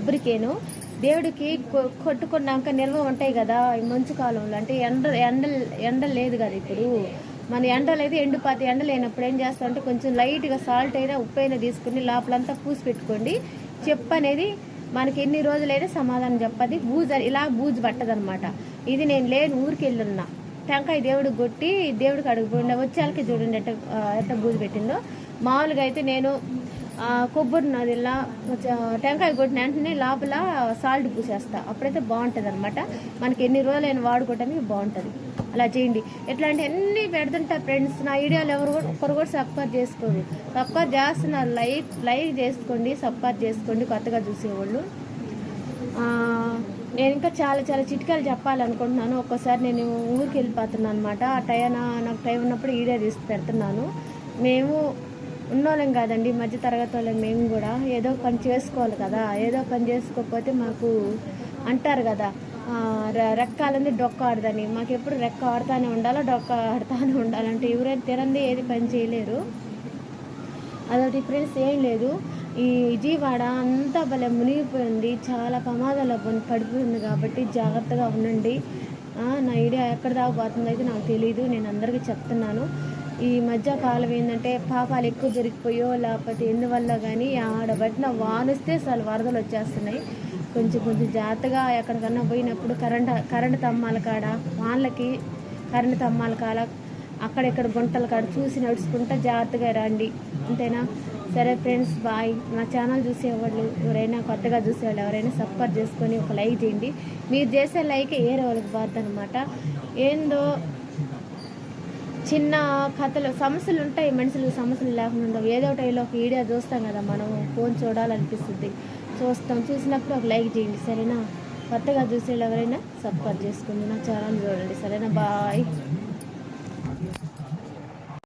కొబ్బరికేను దేవుడికి కొట్టుకున్నాక నిల్వ ఉంటాయి కదా ఈ మంచు కాలంలో. అంటే ఎండ ఎండ ఎండ లేదు కదా ఇప్పుడు. మన ఎండలు అయితే ఎండుపాతి ఎండ లేనప్పుడు ఏం చేస్తామంటే కొంచెం లైట్గా సాల్ట్ అయినా ఉప్పు అయినా తీసుకుని లోపలంతా పూసి పెట్టుకోండి. చెప్పు అనేది మనకి ఎన్ని రోజులైనా సమాధానం చెప్పది. బూజు ఇలా బూజు పట్టదనమాట ఇది నేను లేని ఊరికి వెళ్ళున్నా. టెంకాయ దేవుడికి కొట్టి దేవుడికి అడుగుపోయిన వచ్చేళ్ళకి చూడండి ఎట్ట ఎట్ట బూజు పెట్టిందో. మామూలుగా అయితే నేను కొబ్బరి నది టెంకాయ కొట్టిన వెంటనే లోపల సాల్ట్ పూసేస్తా. అప్పుడైతే బాగుంటుంది అనమాట మనకి ఎన్ని రోజులైనా వాడుకోవడానికి బాగుంటుంది. అలా చేయండి. ఎట్లా అంటే అన్ని పెడుతుంటా ఫ్రెండ్స్. నా వీడియోలు ఎవరు కూడా ఒక్కరు కూడా సబ్స్క్రైబ్ చేసుకోరు. సబ్స్క్రైబ్ చేస్తున్నారు లైక్ లైక్ చేసుకోండి సబ్స్క్రైబ్ చేసుకోండి కొత్తగా చూసేవాళ్ళు. నేను ఇంకా చాలా చాలా చిట్కాలు చెప్పాలనుకుంటున్నాను. ఒక్కోసారి నేను ఊరికి వెళ్ళిపోతున్నాను అనమాట ఆ టైం నాకు టైం ఉన్నప్పుడు ఈడే తీసి పెడుతున్నాను. మేము ఉన్నోళ్ళం కాదండి మధ్య తరగతి వాళ్ళం మేము కూడా. ఏదో పని చేసుకోవాలి కదా ఏదో పని చేసుకోకపోతే మాకు అంటారు కదా ఆ, రె- డొక్క ఆడదని. మాకు ఎప్పుడు రెక్క ఆడుతానే ఉండాలా డొక్క ఆడుతానే ఉండాలంటే ఎవరైనా తిరంది ఏది పని చేయలేరు. అదో డిఫరెన్స్ ఏం లేదు. ఈ విజయవాడ అంతా భలే మునిగిపోయింది చాలా ప్రమాదాలు పడిపోయింది కాబట్టి జాగ్రత్తగా ఉండండి. నా ఐడియా ఎక్కడ దాకా పోతుందో అయితే నాకు తెలియదు నేను అందరికీ చెప్తున్నాను. ఈ మధ్య కాలం ఏంటంటే పాపాలు ఎక్కువ జరిగిపోయో లేకపోతే ఎందువల్ల కానీ ఆడబట్టిన వానొస్తే అసలు వరదలు వచ్చేస్తున్నాయి. కొంచెం కొంచెం జాగ్రత్తగా ఎక్కడికన్నా పోయినప్పుడు కరెంట్ కరెంట్ తమ్మాల కాడ వాళ్ళకి కరెంట్ తమ్మాల కాడ అక్కడెక్కడ గుంటల కాడ చూసి నడుచుకుంటా జాగ్రత్తగా రండి. అంతేనా? సరే ఫ్రెండ్స్ బాయ్. నా ఛానల్ చూసేవాళ్ళు ఎవరైనా కొత్తగా చూసేవాళ్ళు ఎవరైనా సపోర్ట్ చేసుకొని ఒక లైక్ చేయండి. మీరు చేసే లైక్ ఏరే వాళ్ళకి బాధ అనమాట ఏందో చిన్న కథలు సమస్యలు ఉంటాయి మనుషులకు సమస్యలు లేకుండా ఉండవు. ఏదో ఒకటి ఒక వీడియో చూస్తాం కదా మనం ఫోన్ చూడాలనిపిస్తుంది. చూస్తాం చూసినప్పుడు ఒక లైక్ చేయండి. సరేనా? కొత్తగా చూసే ఎవరైనా సబ్స్క్రైబ్ చేసుకోండి నా ఛానల్ చూడండి. సరేనా? బాయ్